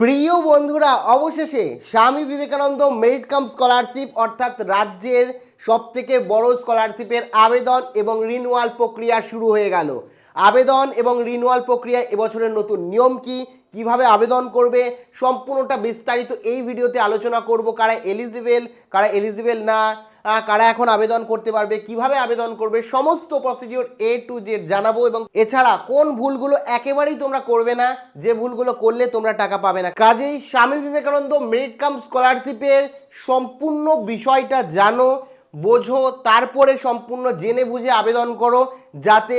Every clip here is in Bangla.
প্রিয় বন্ধুরা, অবশেষে Swami Vivekananda merit cum scholarship অর্থাৎ রাজ্যের সবথেকে বড় স্কলারশিপের আবেদন এবং রিনুয়াল প্রক্রিয়া শুরু হয়ে গেল। আবেদন এবং রিনুয়াল প্রক্রিয়া এবছরের নতুন নিয়ম কি? কীভাবে আবেদন করবে? সম্পূর্ণটা বিস্তারিত এই ভিডিওতে আলোচনা করব কারা এলিজিবেল কারা এলিজিবেল না। কারা এখন আবেদন করতে পারবে, কীভাবে আবেদন করবে, সমস্ত প্রসিডিওর এ টু জেড জানাব এবং এছাড়া কোন ভুলগুলো একেবারেই তোমরা করবে না, যে ভুলগুলো করলে তোমরা টাকা পাবে না। কাজেই স্বামী বিবেকানন্দ মেরিট কাম স্কলারশিপের সম্পূর্ণ বিষয়টা জানো, বোঝো, তারপরে সম্পূর্ণ জেনে বুঝে আবেদন করো। যাতে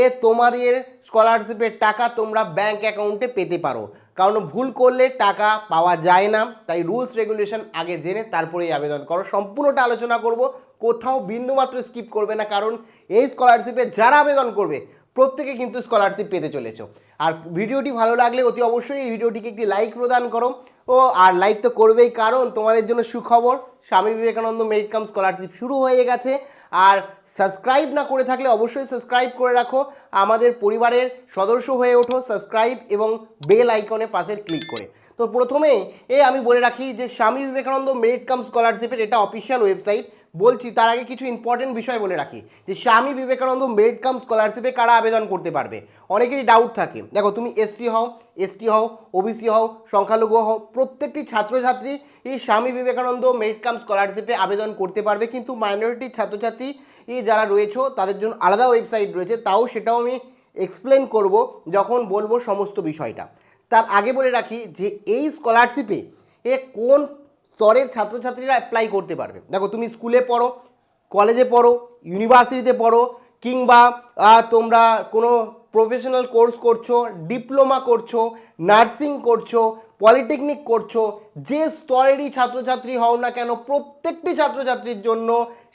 এ তোমাদের স্কলারশিপের টাকা তোমরা ব্যাংক অ্যাকাউন্টে পেতে পারো। কারণ ভুল করলে টাকা পাওয়া যায় না, তাই রুলস রেগুলেশন আগে জেনে তারপরেই আবেদন করো। সম্পূর্ণটা আলোচনা করব, কোথাও বিন্দুমাত্র স্কিপ করবে না, কারণ এই স্কলারশিপে যারা আবেদন করবে, প্রত্যেকে কিন্তু স্কলারশিপ পেতে চলেছো। আর ভিডিওটি ভালো লাগলে অতি অবশ্যই এই ভিডিওটিকে একটি লাইক প্রদান করো। ও, আর লাইক তো করবেই, কারণ তোমাদের জন্য সুখবর, Swami Vivekananda merit cum scholarship শুরু হয়ে গেছে। আর সাবস্ক্রাইব না করে থাকলে অবশ্যই সাবস্ক্রাইব করে রাখো। আমাদের পরিবারের সদস্য হয়ে ওঠো সাবস্ক্রাইব এবং বেল আইকনে পাশের ক্লিক করে। তো প্রথমে এ আমি বলে রাখি যে স্বামী বিবেকানন্দ মেরিট কাম স্কলারশিপের এটা অফিসিয়াল ওয়েবসাইট বলছি, তার আগে কিছু ইম্পর্টেন্ট বিষয় বলে রাখি, যে স্বামী বিবেকানন্দ মেরিট কাম স্কলারশিপে কারা আবেদন করতে পারবে? অনেকেরই ডাউট থাকে। দেখো, তুমি এসসি হও এসটি হও ওবিসি হও, সংখ্যালঘু হও, প্রত্যেকটি ছাত্রছাত্রী এই স্বামী বিবেকানন্দ মেরিট কাম স্কলারশিপে আবেদন করতে পারবে, কিন্তু মাইনরিটির ছাত্রছাত্রী যারা রয়েছে, তাদের জন্য আলাদা ওয়েবসাইট রয়েছে, তাও সেটাও আমি এক্সপ্লেন করব, যখন বলব সমস্ত বিষয়টা। তার আগে বলে রাখি যে এই স্কলারশিপে এ কোন স্তরের ছাত্রছাত্রীরা অ্যাপ্লাই করতে পারবে। দেখো, তুমি স্কুলে পড়ো কলেজে পড়ো ইউনিভার্সিটিতে পড়ো, কিংবা তোমরা কোনো প্রফেশনাল কোর্স করছ ডিপ্লোমা করছ নার্সিং করছ পলিটেকনিক করছ, যে স্তরেরই ছাত্রছাত্রী হও না কেন, প্রত্যেকটি ছাত্রছাত্রীর জন্য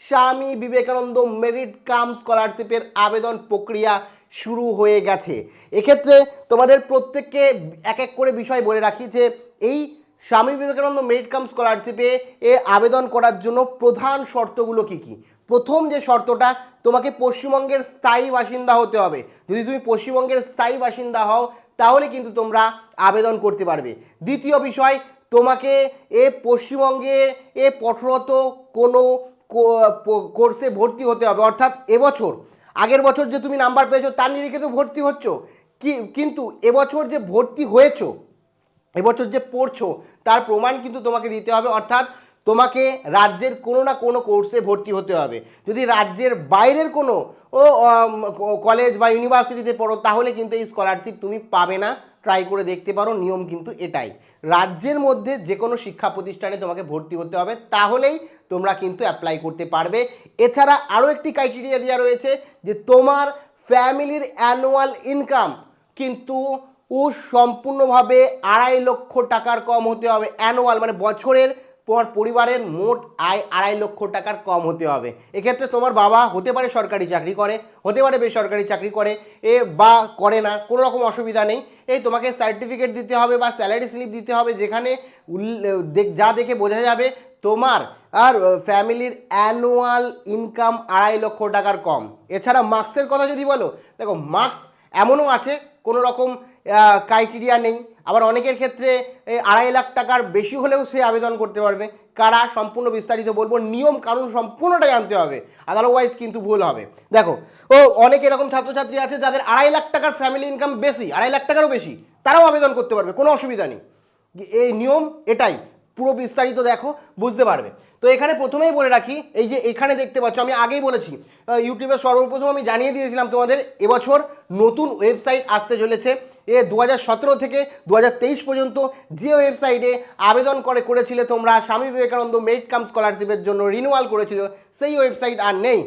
স্বামী বিবেকানন্দ মেরিট কাম স্কলারশিপের আবেদন প্রক্রিয়া শুরু হয়ে গেছে। এক্ষেত্রে তোমাদের প্রত্যেককে এক এক করে বিষয় বলে রাখি যে, এই স্বামী বিবেকানন্দ মেরিট কাম স্কলারশিপে এ আবেদন করার জন্য প্রধান শর্তগুলো কি কি? প্রথম যে শর্তটা, তোমাকে পশ্চিমবঙ্গের স্থায়ী বাসিন্দা হতে হবে। যদি তুমি পশ্চিমবঙ্গের স্থায়ী বাসিন্দা হও, তাহলে কিন্তু তোমরা আবেদন করতে পারবে। দ্বিতীয় বিষয়, তোমাকে এ পশ্চিমবঙ্গে এ পঠরত কোনো কোর্সে ভর্তি হতে হবে। অর্থাৎ এবছর, আগের বছর যে তুমি নাম্বার পেয়েছ, তার নিরিখে তো ভর্তি হচ্ছ। কি, কিন্তু এবছর যে ভর্তি হয়েছো এবছর যে পড়ছো, তার প্রমাণ কিন্তু তোমাকে দিতে হবে, অর্থাৎ তোমাকে রাজ্যের কোনো না কোনো কোর্সে ভর্তি হতে হবে। যদি রাজ্যের বাইরের কোনো, ও কলেজ বা ইউনিভার্সিটিতে পড়ো, তাহলে কিন্তু এই স্কলারশিপ তুমি পাবে না। ট্রাই করে দেখতে পারো, নিয়ম কিন্তু এটাই। রাজ্যের মধ্যে যে কোনো শিক্ষা প্রতিষ্ঠানে তোমাকে ভর্তি হতে হবে, তাহলেই তোমরা কিন্তু অ্যাপ্লাই করতে পারবে। এছাড়া আরও একটি ক্রাইটেরিয়া দেওয়া রয়েছে যে তোমার ফ্যামিলির অ্যানুয়াল ইনকাম কিন্তু ও সম্পূর্ণভাবে আড়াই লক্ষ টাকার কম হতে হবে। অ্যানুয়াল মানে বছরের তোমার পরিবারের মোট আয় আড়াই লক্ষ টাকার কম হতে হবে। এক্ষেত্রে তোমার বাবা হতে পারে সরকারি চাকরি করে, হতে পারে বেসরকারি চাকরি করে, এ বা করে না, কোনো রকম অসুবিধা নেই। এই তোমাকে সার্টিফিকেট দিতে হবে বা স্যালারি স্লিপ দিতে হবে, যেখানে যা দেখে বোঝা যাবে তোমার আর ফ্যামিলির অ্যানুয়াল ইনকাম আড়াই লক্ষ টাকার কম। এছাড়া মার্কসের কথা যদি বলো, দেখো মার্কস এমনও আছে, কোনো রকম ক্রাইটেরিয়া নেই। আবার অনেকের ক্ষেত্রে আড়াই লাখ টাকার বেশি হলেও সে আবেদন করতে পারবে। কারা? সম্পূর্ণ বিস্তারিত বলব। নিয়ম কানুন সম্পূর্ণটা জানতে হবে। আদারওয়াইজ কিন্তু ভুল হবে। দেখো, ও, অনেক এরকম ছাত্রছাত্রী আছে যাদের আড়াই লাখ টাকার ফ্যামিলি ইনকাম বেশি, আড়াই লাখ টাকারও বেশি। তারাও আবেদন করতে পারবে, কোনো অসুবিধা নেই। এই নিয়ম এটাই। পুরো বিস্তারিত দেখো, বুঝতে পারবে। তো এখানে প্রথমেই বলে রাখি, এই যে এখানে দেখতে পাচ্ছ, আমি আগেই বলেছি ইউটিউবে সর্বপ্রথম আমি জানিয়ে দিয়েছিলাম তোমাদের, এবছর নতুন ওয়েবসাইট আসতে চলেছে। এ দু সতেরো থেকে দু হাজার তেইশ পর্যন্ত যে ওয়েবসাইটে আবেদন করে, করেছিলে তোমরা, স্বামী বিবেকানন্দ মেরিট কাম স্কলারশিপের জন্য রিনিউয়াল করেছিল, সেই ওয়েবসাইট আর নেই।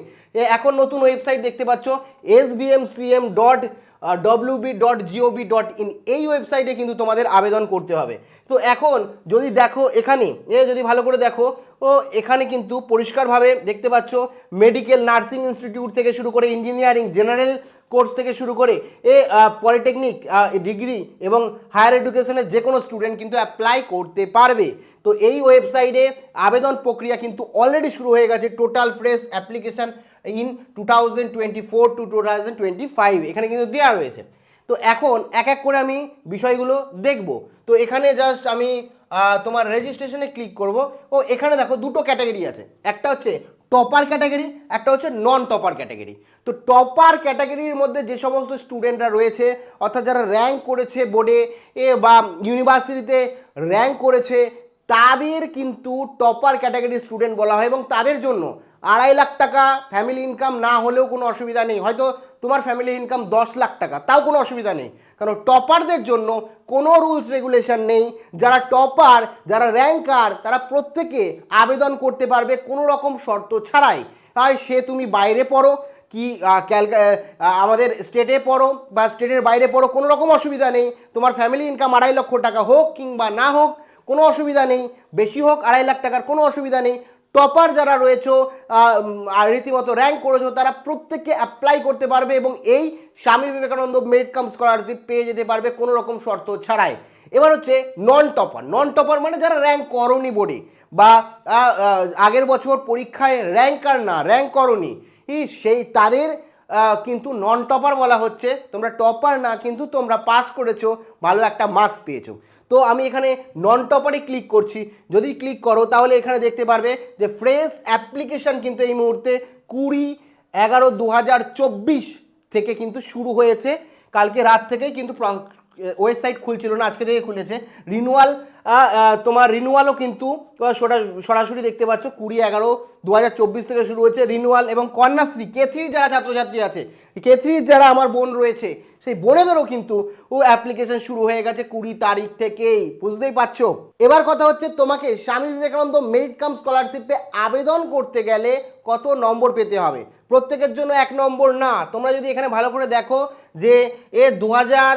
এখন নতুন ওয়েবসাইট দেখতে পাচ্ছ S dot WB dot GOV dot in এই ওয়েবসাইটে কিন্তু তোমাদের আবেদন করতে হবে। তো এখন যদি দেখো এখানে, এ যদি ভালো করে দেখো, ও এখানে কিন্তু পরিষ্কারভাবে দেখতে পাচ্ছ মেডিকেল নার্সিং ইনস্টিটিউট থেকে শুরু করে ইঞ্জিনিয়ারিং জেনারেল কোর্স থেকে শুরু করে, এ পলিটেকনিক ডিগ্রি এবং হায়ার এডুকেশনের যে কোনো স্টুডেন্ট কিন্তু অ্যাপ্লাই করতে পারবে। তো এই ওয়েবসাইটে আবেদন প্রক্রিয়া কিন্তু অলরেডি শুরু হয়ে গেছে total fresh application in two thousand twenty four to two thousand twenty five এখানে কিন্তু দেওয়া রয়েছে। তো এখন এক এক করে আমি বিষয়গুলো দেখব। তো এখানে জাস্ট আমি তোমার রেজিস্ট্রেশনে ক্লিক করব। ও, এখানে দেখো দুটো ক্যাটাগরি আছে। একটা হচ্ছে টপার ক্যাটাগরি একটা হচ্ছে নন টপার ক্যাটাগরি তো টপার ক্যাটাগরির মধ্যে যে সমস্ত স্টুডেন্টরা রয়েছে, অর্থাৎ যারা র্যাঙ্ক করেছে বোর্ডে এ বা ইউনিভার্সিটিতে র্যাঙ্ক করেছে, তাদের কিন্তু টপার ক্যাটাগরির স্টুডেন্ট বলা হয় এবং তাদের জন্য আড়াই লাখ টাকা ফ্যামিলি ইনকাম না হলেও কোনো অসুবিধা নেই। হয়তো তোমার ফ্যামিলি ইনকাম দশ লাখ টাকা, তাও কোনো অসুবিধা নেই। কারণ টপারদের জন্য কোনো রুলস রেগুলেশন নেই। যারা টপার, যারা র্যাঙ্কার তারা প্রত্যেকে আবেদন করতে পারবে কোনো রকম শর্ত ছাড়াই। তাই সে তুমি বাইরে পড়ো, কি ক্যালকা আমাদের স্টেটে পড়ো বা স্টেটের বাইরে পড়ো, কোনো রকম অসুবিধা নেই। তোমার ফ্যামিলি ইনকাম আড়াই লক্ষ টাকা হোক কিংবা না হোক, কোনো অসুবিধা নেই। বেশি হোক আড়াই লাখ টাকার কোনো অসুবিধা নেই। টপার যারা রয়েছে রীতিমতো র্যাঙ্ক করেছ, তারা প্রত্যেককে অ্যাপ্লাই করতে পারবে এবং এই স্বামী বিবেকানন্দ মেড কাম স্কলারশিপ পেয়ে যেতে পারবে কোনো রকম শর্ত ছাড়াই। এবার হচ্ছে নন টপার নন টপার মানে যারা র্যাঙ্ক করনি বোর্ডে বা আগের বছর পরীক্ষায় র্যাঙ্কার না র্যাঙ্ক করনি সেই তাদের কিন্তু নন টপার বলা হচ্ছে। তোমরা টপার না, কিন্তু তোমরা পাস করেছ, ভালো একটা মার্কস পেয়েছ। তো আমি এখানে নন টপারে ক্লিক করছি। যদি ক্লিক করো, তাহলে এখানে দেখতে পারবে যে ফ্রেশ অ্যাপ্লিকেশান কিন্তু এই মুহূর্তে কুড়ি এগারো দু থেকে কিন্তু শুরু হয়েছে। কালকে রাত থেকেই কিন্তু ওয়েবসাইট খুলছিল না, আজকে থেকে খুলেছে। রিনুয়াল তোমার রিনুয়ালও কিন্তু সরাসরি দেখতে পাচ্ছ, কুড়ি এগারো দু থেকে শুরু হয়েছে রিনুয়াল এবং কন্যাশ্রী, কেথির যারা ছাত্রছাত্রী আছে, কেথির যারা আমার বোন রয়েছে, সেই বোনেদেরও কিন্তু ও অ্যাপ্লিকেশন শুরু হয়ে গেছে কুড়ি তারিখ থেকেই, বুঝতেই পারছ? এবার কথা হচ্ছে তোমাকে স্বামী বিবেকানন্দ মেরিট কাম স্কলারশিপে আবেদন করতে গেলে কত নম্বর পেতে হবে? প্রত্যেকের জন্য এক নম্বর না, তোমরা যদি এখানে ভালো করে দেখো যে এ দু হাজার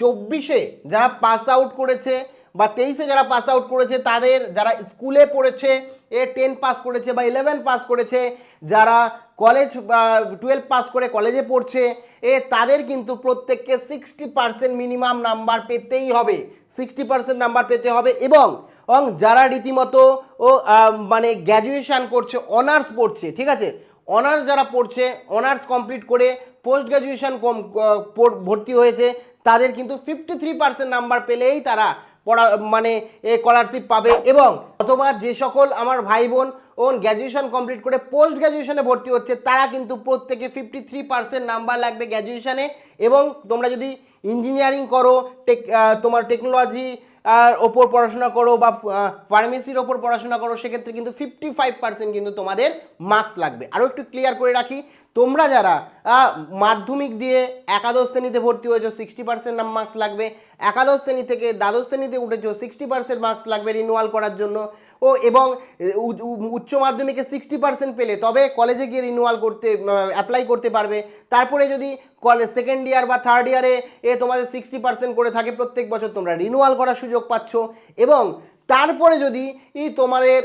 চব্বিশে যারা পাস আউট করেছে বা তেইশে যারা পাস আউট করেছে, তাদের যারা স্কুলে পড়েছে, এ টেন পাস করেছে বা ইলেভেন পাস করেছে, যারা কলেজ টুয়েলভ পাস করে কলেজে পড়ছে, এ তাদের কিন্তু প্রত্যেককে সিক্সটি পার্সেন্ট মিনিমাম নাম্বার পেতেই হবে। সিক্সটি পার্সেন্ট নাম্বার পেতে হবে এবং যারা রীতিমতো ও মানে গ্র্যাজুয়েশন করছে অনার্স পড়ছে, ঠিক আছে? অনার্স যারা পড়ছে অনার্স কমপ্লিট করে পোস্ট গ্র্যাজুয়েশন ভর্তি হয়েছে তাদের কিন্তু ফিফটি থ্রি পার্সেন্ট নাম্বার পেলেই তারা পড়া মানে স্কলারশিপ পাবে এবং অথবা যে সকল আমার ভাই বোন ওন গ্র্যাজুয়েশন কমপ্লিট করে পোস্ট গ্র্যাজুয়েশনে ভর্তি হচ্ছে, তারা কিন্তু প্রত্যেকে ফিফটি থ্রি পার্সেন্ট নাম্বার লাগবে গ্র্যাজুয়েশানে এবং তোমরা যদি ইঞ্জিনিয়ারিং করো টেক তোমার টেকনোলজি আর ওপর পড়াশোনা করো বা ফার্মেসির ওপর পড়াশোনা করো, সেক্ষেত্রে কিন্তু ফিফটি ফাইভ পার্সেন্ট কিন্তু তোমাদের মার্কস লাগবে। আরও একটু ক্লিয়ার করে রাখি তোমরা যারা মাধ্যমিক দিয়ে একাদশ শ্রেণীতে ভর্তি হয়েছো সিক্সটি পার্সেন্ট মার্কস লাগবে। একাদশ শ্রেণি থেকে দ্বাদশ শ্রেণীতে উঠেছো সিক্সটি পার্সেন্ট মার্কস লাগবে রিনুয়াল করার জন্য। ও, এবং উচ্চ মাধ্যমিকে সিক্সটি পার্সেন্ট পেলে, তবে কলেজে গিয়ে রিনুয়াল করতে অ্যাপ্লাই করতে পারবে। তারপরে যদি কলেজ সেকেন্ড ইয়ার বা থার্ড ইয়ারে এ তোমাদের সিক্সটি পার্সেন্ট করে থাকে প্রত্যেক বছর, তোমরা রিনুয়াল করার সুযোগ পাচ্ছ। এবং তারপরে যদি তোমাদের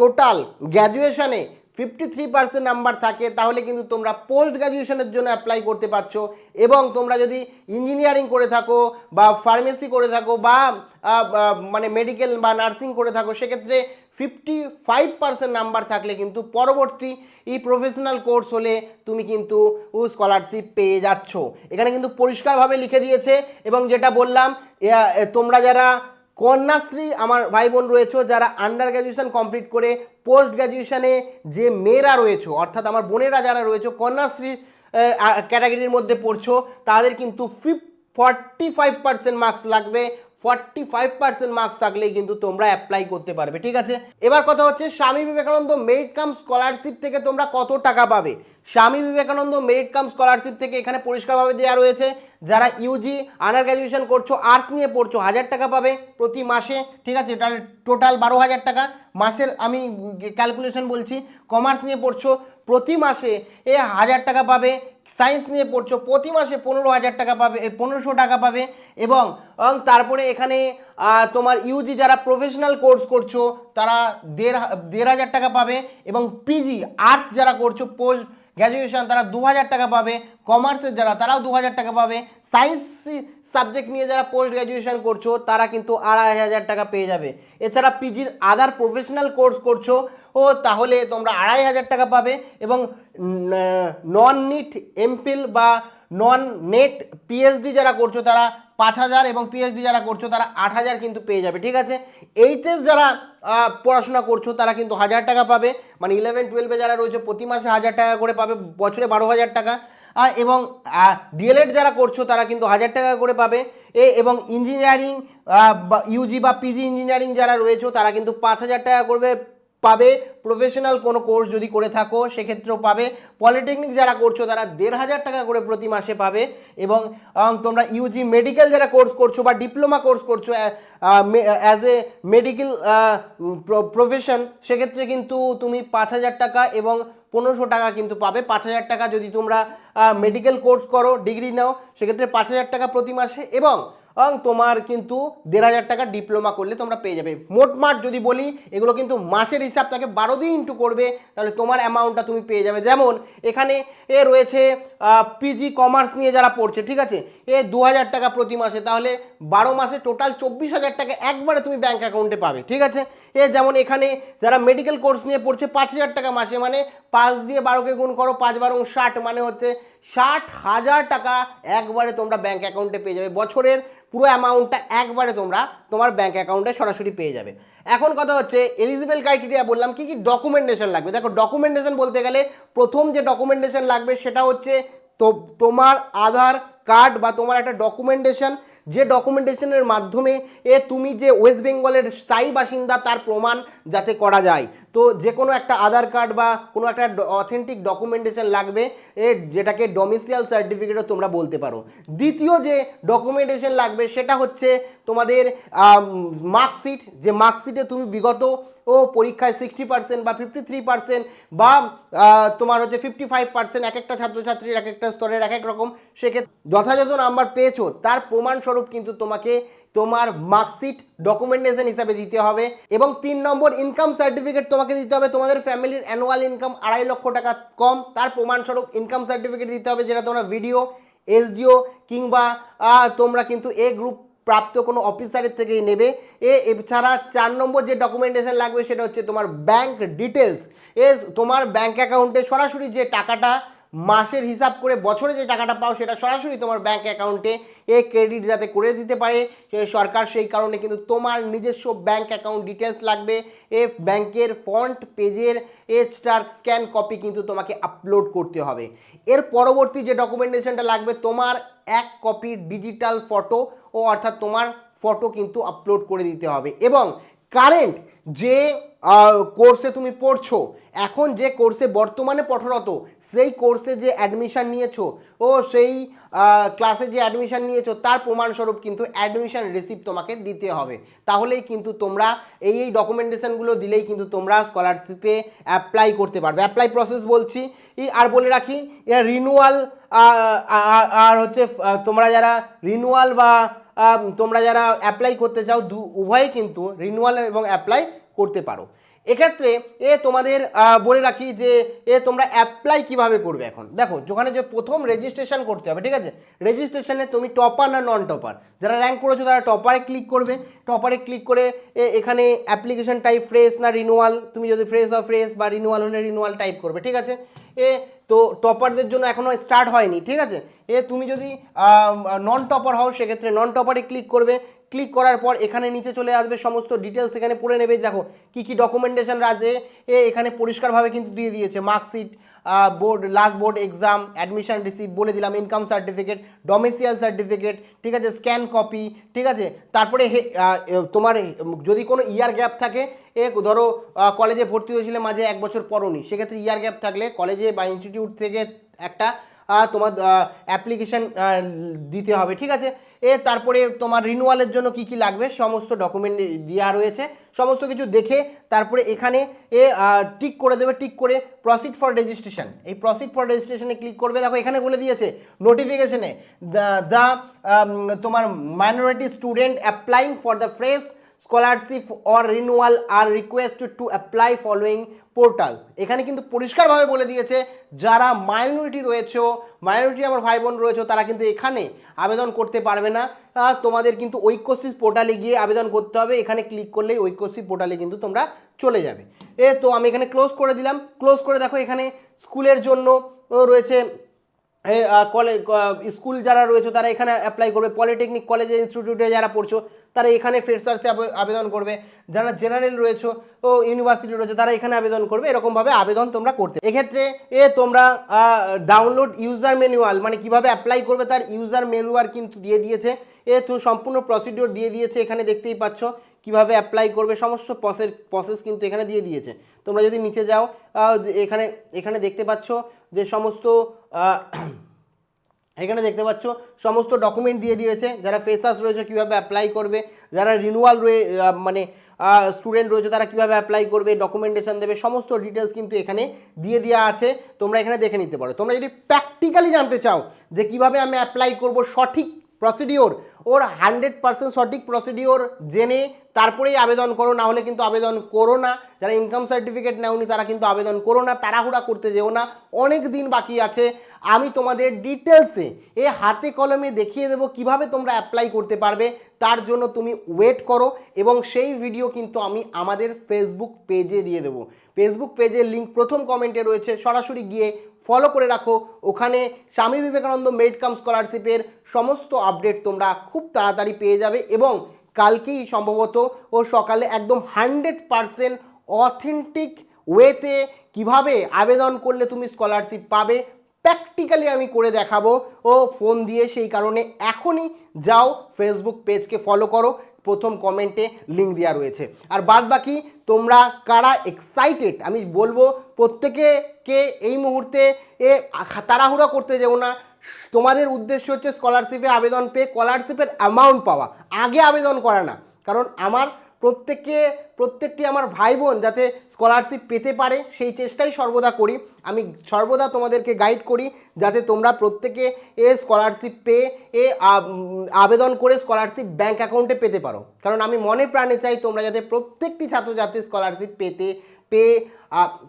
টোটাল গ্র্যাজুয়েশনে ফিফটি থ্রি পার্সেন্ট নাম্বার থাকে, তাহলে কিন্তু তোমরা পোস্ট গ্র্যাজুয়েশনের জন্য অ্যাপ্লাই করতে পারছ। এবং তোমরা যদি ইঞ্জিনিয়ারিং করে থাকো বা ফার্মেসি করে থাকো বা মানে মেডিকেল বা নার্সিং করে থাকো, সেক্ষেত্রে ফিফটি ফাইভ পার্সেন্ট নাম্বার থাকলে কিন্তু পরবর্তী এই প্রফেশনাল কোর্স হলে তুমি কিন্তু স্কলারশিপ পেয়ে যাচ্ছ। এখানে কিন্তু পরিষ্কারভাবে লিখে দিয়েছে এবং যেটা বললাম তোমরা যারা কন্যাশ্রী আমার ভাই বোন রয়েছে, যারা আন্ডার গ্র্যাজুয়েশন কমপ্লিট করে পোস্ট গ্র্যাজুয়েশনে যে মেয়েরা রয়েছে, অর্থাৎ আমার বোনেরা যারা রয়েছে, কন্যাশ্রী ক্যাটাগরির মধ্যে পড়ছো, তাদের কিন্তু ফিফ ফর্টি ফাইভ পার্সেন্ট মার্কস লাগবে। ফর্টি ফাইভ পার্সেন্ট মার্কস থাকলেই কিন্তু তোমরা অ্যাপ্লাই করতে পারবে, ঠিক আছে? এবার কথা হচ্ছে, Swami Vivekananda merit cum scholarship থেকে তোমরা কত টাকা পাবে? Swami Vivekananda merit cum scholarship থেকে এখানে পরিষ্কারভাবে দেওয়া রয়েছে, যারা ইউজি আন্ডার গ্র্যাজুয়েশন করছ আর্টস নিয়ে পড়ছো, হাজার টাকা পাবে প্রতি মাসে, ঠিক আছে? এটা টোটাল বারো হাজার টাকা। মাসের আমি ক্যালকুলেশন বলছি কমার্স নিয়ে পড়ছো, প্রতি মাসে এ হাজার টাকা পাবে। সায়েন্স নিয়ে পড়ছো, প্রতি মাসে পনেরো হাজার টাকা পাবে পনেরোশো টাকা পাবে এবং তারপরে এখানে তোমার ইউজি যারা প্রফেশনাল কোর্স করছ, তারা দেড় দেড় হাজার টাকা পাবে এবং পিজি আর্টস যারা করছ পোস্ট গ্র্যাজুয়েশন তারা দু হাজার টাকা পাবে কমার্সের যারা, তারাও দু হাজার টাকা পাবে। সায়েন্স সাবজেক্ট নিয়ে যারা পোস্ট গ্র্যাজুয়েশন করছ, তারা কিন্তু আড়াই হাজার টাকা পেয়ে যাবে। এছাড়া পিজির আদার প্রফেশনাল কোর্স করছ, ও তাহলে তোমরা আড়াই হাজার টাকা পাবে এবং নন নিট এমফিল বা নন নেট পিএইচডি যারা করছ, তারা পাঁচ হাজার এবং পিএইচডি যারা করছ, তারা আট হাজার কিন্তু পেয়ে যাবে, ঠিক আছে? এইচএস যারা পড়াশোনা করছ, তারা কিন্তু হাজার টাকা পাবে মানে ইলেভেন টুয়েলভে যারা রয়েছে, প্রতি মাসে হাজার টাকা করে পাবে, বছরে বারো হাজার টাকা। এবং ডিএলএড যারা করছ তারা কিন্তু হাজার টাকা করে পাবে। এ, এবং ইঞ্জিনিয়ারিং ইউজি বা পিজি ইঞ্জিনিয়ারিং যারা রয়েছে তারা কিন্তু পাঁচ হাজার টাকা করবে। পাবে। প্রফেশনাল কোনো কোর্স যদি করে থাকো, সেক্ষেত্রেও পাবে। পলিটেকনিক যারা করছ, তারা দেড় হাজার টাকা করে প্রতি মাসে পাবে এবং তোমরা ইউজি মেডিকেল যারা কোর্স করছ বা ডিপ্লোমা কোর্স করছ অ্যাজ এ মেডিকেল প্রফেশন সেক্ষেত্রে কিন্তু তুমি পাঁচ হাজার টাকা এবং পনেরোশো টাকা কিন্তু পাবে। পাঁচ হাজার টাকা যদি তোমরা মেডিকেল কোর্স করো ডিগ্রি নাও, সেক্ষেত্রে পাঁচ হাজার টাকা প্রতি মাসে এবং এবং তোমার কিন্তু দেড় হাজার টাকা ডিপ্লোমা করলে তোমরা পেয়ে যাবে। মোটমাট যদি বলি, এগুলো কিন্তু মাসের হিসাব তাকে বারো দিন ইন্টু করবে, তাহলে তোমার অ্যামাউন্টটা তুমি পেয়ে যাবে। যেমন, এখানে এ রয়েছে পিজি কমার্স নিয়ে যারা পড়ছে, ঠিক আছে? এ দু হাজার টাকা প্রতি মাসে, তাহলে বারো মাসে টোটাল চব্বিশ হাজার টাকা একবারে তুমি ব্যাঙ্ক অ্যাকাউন্টে পাবে, ঠিক আছে? এ যেমন এখানে যারা মেডিকেল কোর্স নিয়ে পড়ছে, পাঁচ হাজার টাকা মাসে মানে পাঁচ দিয়ে বারোকে গুণ করো, পাঁচ বারো ষাট মানে হচ্ছে ষাট হাজার টাকা একবারে তোমরা ব্যাঙ্ক অ্যাকাউন্টে পেয়ে যাবে। বছরের পুরো অ্যামাউন্টটা একবারে তোমরা তোমার ব্যাঙ্ক অ্যাকাউন্টে সরাসরি পেয়ে যাবে। এখন কথা হচ্ছে এলিজিবল ক্রাইটেরিয়া বললাম, কি কি ডকুমেন্টেশন লাগবে? দেখো ডকুমেন্টেশন বলতে গেলে প্রথম যে ডকুমেন্টেশন লাগবে সেটা হচ্ছে তো, তোমার আধার কার্ড বা তোমার একটা ডকুমেন্টেশন যে ডকুমেন্টেশনের মাধ্যমে এ তুমি যে ওয়েস্ট বেঙ্গলের স্থায়ী বাসিন্দা, তার প্রমাণ যাতে করা যায়। তো যে কোনো একটা আধার কার্ড বা কোনো একটা অথেন্টিক ডকুমেন্টেশন লাগবে, এ যেটাকে ডোমিসিয়াল সার্টিফিকেটও তোমরা বলতে পারো। দ্বিতীয় যে ডকুমেন্টেশন লাগবে, সেটা হচ্ছে তোমাদের মার্কশিট যে মার্কশিটে তুমি বিগত ও পরীক্ষায় সিক্সটি পার্সেন্ট বা ফিফটি থ্রি পার্সেন্ট বা তোমার হচ্ছে ফিফটি ফাইভ পার্সেন্ট এক একটা ছাত্রছাত্রীর এক একটা স্তরের এক এক রকম, সেক্ষেত্রে যথাযথ নাম্বার পেয়েছ, তার প্রমাণস্বরূপ কিন্তু তোমাকে তোমার মার্কশিট ডকুমেন্টেশন হিসাবে দিতে হবে এবং তিন নম্বর ইনকাম সার্টিফিকেট তোমাকে দিতে হবে। তোমাদের ফ্যামিলির অ্যানুয়াল ইনকাম আড়াই লক্ষ টাকা কম। তার প্রমাণস্বরূপ ইনকাম সার্টিফিকেট দিতে হবে যেটা তোমরা ভিডিও এসডিও কিংবা তোমরা কিন্তু এ গ্রুপ প্রাপ্ত কোনো অফিসারের থেকেই নেবে। এ, এছাড়া চার নম্বর যে ডকুমেন্টেশন লাগবে সেটা হচ্ছে তোমার ব্যাংক ডিটেলস এ, তোমার ব্যাংক অ্যাকাউন্টে সরাসরি যে টাকাটা মাসের হিসাব করে বছরে যে টাকাটা পাও সেটা সরাসরি তোমার ব্যাংক অ্যাকাউন্টে এ ক্রেডিট যাতে করে দিতে পারে। সরকার সেই কারণে কিন্তু তোমার নিজস্ব ব্যাংক অ্যাকাউন্ট ডিটেলস লাগবে। এ ব্যাংকের ফ্রন্ট পেজের এ স্টার স্ক্যান কপি কিন্তু তোমাকে আপলোড করতে হবে। এর পরবর্তী যে ডকুমেন্টেশনটা লাগবে, তোমার এক কপি ডিজিটাল ফটো ও অর্থাৎ তোমার ফটো কিন্তু আপলোড করে দিতে হবে। এবং কারেন্ট যে কোর্সে তুমি পড়ছো, এখন যে কোর্সে বর্তমানে পঠরত, সেই কোর্সে যে অ্যাডমিশান নিয়েছো, ও সেই ক্লাসে যে অ্যাডমিশন নিয়েছো, তার প্রমাণস্বরূপ কিন্তু অ্যাডমিশান রিসিপ্ট তোমাকে দিতে হবে। তাহলেই কিন্তু তোমরা এই এই ডকুমেন্টেশনগুলো দিলেই কিন্তু তোমরা স্কলারশিপে অ্যাপ্লাই করতে পারবে। অ্যাপ্লাই প্রসেস বলছি আর বলে রাখি রিনুয়াল আর হচ্ছে তোমরা যারা রিনুয়াল বা তোমরা যারা অ্যাপ্লাই করতে চাও, দু, উভয়ে কিন্তু রিনুয়াল এবং অ্যাপ্লাই করতে পারো। এক্ষেত্রে এ তোমাদের বলে রাখি যে এ তোমরা অ্যাপ্লাই কীভাবে করবে এখন? দেখো যেখানে যে প্রথম রেজিস্ট্রেশন করতে হবে, ঠিক আছে? রেজিস্ট্রেশনে তুমি টপার না নন টপার যারা র্যাঙ্ক করেছ, তারা টপারে ক্লিক করবে। টপারে ক্লিক করে এখানে অ্যাপ্লিকেশন টাইপ ফ্রেশ না রিনুয়াল তুমি যদি ফ্রেশ হও ফ্রেশ বা রিনুয়াল হলে রিনুয়াল টাইপ করবে, ঠিক আছে? এ তো টপারদের জন্য এখনও স্টার্ট হয়নি, ঠিক আছে? এ তুমি যদি নন টপার হও, সেক্ষেত্রে নন টপারে ক্লিক করবে। ক্লিক করার পর এখানে নিচে চলে আসবে সমস্ত ডিটেলস এখানে পড়ে নেবে। দেখো, কি কি ডকুমেন্টেশন রাজে এ এখানে পরিষ্কারভাবে কিন্তু দিয়ে দিয়েছে। Marksheet board last board exam admission receive বলে দিলাম ইনকাম সার্টিফিকেট ডোমিসিয়াল সার্টিফিকেট ঠিক আছে স্ক্যান কপি ঠিক আছে? তারপরে তোমার, যদি কোনো ইয়ার গ্যাপ থাকে, এ, ধরো কলেজে ভর্তি হয়েছিলে মাঝে এক বছর পরনি সেক্ষেত্রে ইয়ার গ্যাপ থাকলে কলেজে বা ইনস্টিটিউট থেকে একটা তোমার অ্যাপ্লিকেশন দিতে হবে, ঠিক আছে? এ, তারপরে তোমার রিনুয়ালের জন্য কি কি লাগবে? সমস্ত ডকুমেন্ট দেওয়া রয়েছে। সমস্ত কিছু দেখে তারপরে এখানে এ টিক করে দেবে টিক করে প্রসিড ফর রেজিস্ট্রেশন এই প্রসিড ফর রেজিস্ট্রেশনে ক্লিক করবে, দেখো এখানে বলে দিয়েছে নোটিফিকেশনে দ্য তোমার minority student applying for the fresh scholarship or renewal are requested to apply following portal এখানে কিন্তু পরিষ্কারভাবে বলে দিয়েছে, যারা মাইনরিটি রয়েছে মাইনরিটি আমার ভাই বোন রয়েছে, তারা কিন্তু এখানে আবেদন করতে পারবে না। তোমাদের কিন্তু ঐক্যশ্রী পোর্টালে গিয়ে আবেদন করতে হবে। এখানে ক্লিক করলেই ঐক্যশ্রী পোর্টালে কিন্তু তোমরা চলে যাবে। এ, তো আমি এখানে ক্লোজ করে দিলাম। ক্লোজ করে দেখো এখানে স্কুলের জন্য রয়েছে কলেজ স্কুল যারা রয়েছে তারা এখানে অ্যাপ্লাই করবে। পলিটেকনিক কলেজে ইনস্টিটিউটে যারা পড়ছো, তারা এখানে ফ্রেশার্সে আবেদন করবে। যারা জেনারেল রয়েছে ও ইউনিভার্সিটি রয়েছে, তারা এখানে আবেদন করবে। এরকমভাবে আবেদন তোমরা করতে এক্ষেত্রে, এ, তোমরা ডাউনলোড ইউজার ম্যানুয়াল মানে কীভাবে অ্যাপ্লাই করবে তার ইউজার ম্যানুয়াল কিন্তু দিয়ে দিয়েছে। এ, তো সম্পূর্ণ প্রসিডিওর দিয়ে দিয়েছে, এখানে দেখতেই পাচ্ছ কীভাবে অ্যাপ্লাই করবে। সমস্ত প্রসেস প্রসেস কিন্তু এখানে দিয়ে দিয়েছে। তোমরা যদি নিচে যাও এখানে এখানে দেখতে পাচ্ছ যে সমস্ত এখানে দেখতে পাচ্ছ, সমস্ত ডকুমেন্ট দিয়ে দিয়েছে। যারা ফেসার্স রয়েছে কীভাবে অ্যাপ্লাই করবে, যারা রিনুয়াল রয়ে মানে স্টুডেন্ট রয়েছে তারা কীভাবে অ্যাপ্লাই করবে ডকুমেন্টেশন দেবে, সমস্ত ডিটেলস কিন্তু এখানে দিয়ে দেওয়া আছে। তোমরা এখানে দেখে নিতে পারো। তোমরা যদি প্র্যাকটিক্যালি জানতে চাও যে কীভাবে আমি অ্যাপ্লাই করব সঠিক প্রসিডিওর ওর হান্ড্রেড পার্সেন্ট সঠিক প্রসিডিওর জেনে তারপরেই আবেদন করো, না হলে কিন্তু আবেদন করো না। যারা ইনকাম সার্টিফিকেট নেওনি, তারা কিন্তু আবেদন করো না, তাড়াহুড়া করতে যেও না। অনেক দিন বাকি আছে, আমি তোমাদের ডিটেলসে এ হাতে কলমে দেখিয়ে দেবো কীভাবে তোমরা অ্যাপ্লাই করতে পারবে। তার জন্য তুমি ওয়েট করো এবং সেই ভিডিও কিন্তু আমি আমাদের ফেসবুক পেজে দিয়ে দেবো। ফেসবুক পেজের লিঙ্ক প্রথম কমেন্টে রয়েছে, সরাসরি গিয়ে ফলো করে রাখো। ওখানে স্বামী বিবেকানন্দ মেরিট কাম স্কলারশিপের সমস্ত আপডেট তোমরা খুব তাড়াতাড়ি পেয়ে যাবে এবং কালকেই সম্ভবত ও সকালে একদম হান্ড্রেড পারসেন্ট অথেন্টিক ওয়েতে কীভাবে আবেদন করলে তুমি স্কলারশিপ পাবে, প্র্যাকটিক্যালি আমি করে দেখাবো। ও ফোন দিয়ে সেই কারণে এখনই যাও ফেসবুক পেজকে ফলো করো, প্রথম কমেন্টে লিঙ্ক দেওয়া রয়েছে। আর বাদ বাকি, তোমরা কারা এক্সাইটেড আমি বলব প্রত্যেকে কে এই মুহূর্তে এ তাড়াহুড়া করতে যেও না তোমাদের উদ্দেশ্য হচ্ছে স্কলারশিপে আবেদন পেয়ে স্কলারশিপের অ্যামাউন্ট পাওয়া। আগে আবেদন করা না। কারণ আমার প্রত্যেককে, প্রত্যেকটি আমার ভাই বোন যাতে স্কলারশিপ পেতে পারে, সেই চেষ্টাই সর্বদা করি। আমি সর্বদা তোমাদেরকে গাইড করি যাতে তোমরা প্রত্যেকে এ স্কলারশিপ পেয়ে, এ আবেদন করে স্কলারশিপ ব্যাঙ্ক অ্যাকাউন্টে পেতে পারো। কারণ আমি মনে প্রাণে চাই তোমরা যাতে প্রত্যেকটি ছাত্রছাত্রী স্কলারশিপ পেতে, পেয়ে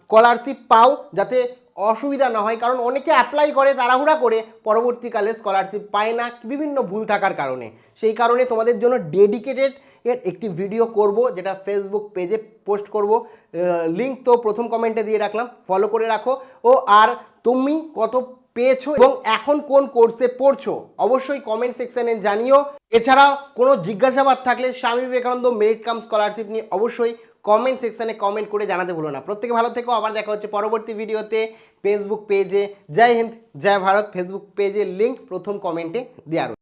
স্কলারশিপ পাও, যাতে অসুবিধা না হয়, কারণ অনেকে অ্যাপ্লাই করে, তাড়াহুড়া করে, পরবর্তীকালে স্কলারশিপ পায় না, বিভিন্ন ভুল থাকার কারণে। সেই কারণে তোমাদের জন্য ডেডিকেটেড এর একটি ভিডিও করব, যেটা ফেসবুক পেজে পোস্ট করব। লিঙ্ক তো প্রথম কমেন্টে দিয়ে রাখলাম ফলো করে রাখো। ও, আর তুমি কত পেয়েছ এবং এখন কোন কোর্সে পড়ছো, অবশ্যই কমেন্ট সেকশানে জানিও। এছাড়াও কোনো জিজ্ঞাসাবাদ থাকলে Swami Vivekananda merit cum scholarship নিয়ে অবশ্যই কমেন্ট সেকশানে কমেন্ট করে জানাতে ভুলো না। প্রত্যেকে ভালো থেকো। আবার দেখা হচ্ছে পরবর্তী ভিডিওতে ফেসবুক পেজে জয় হিন্দ, জয় ভারত। ফেসবুক পেজের লিঙ্ক প্রথম কমেন্টে দেওয়া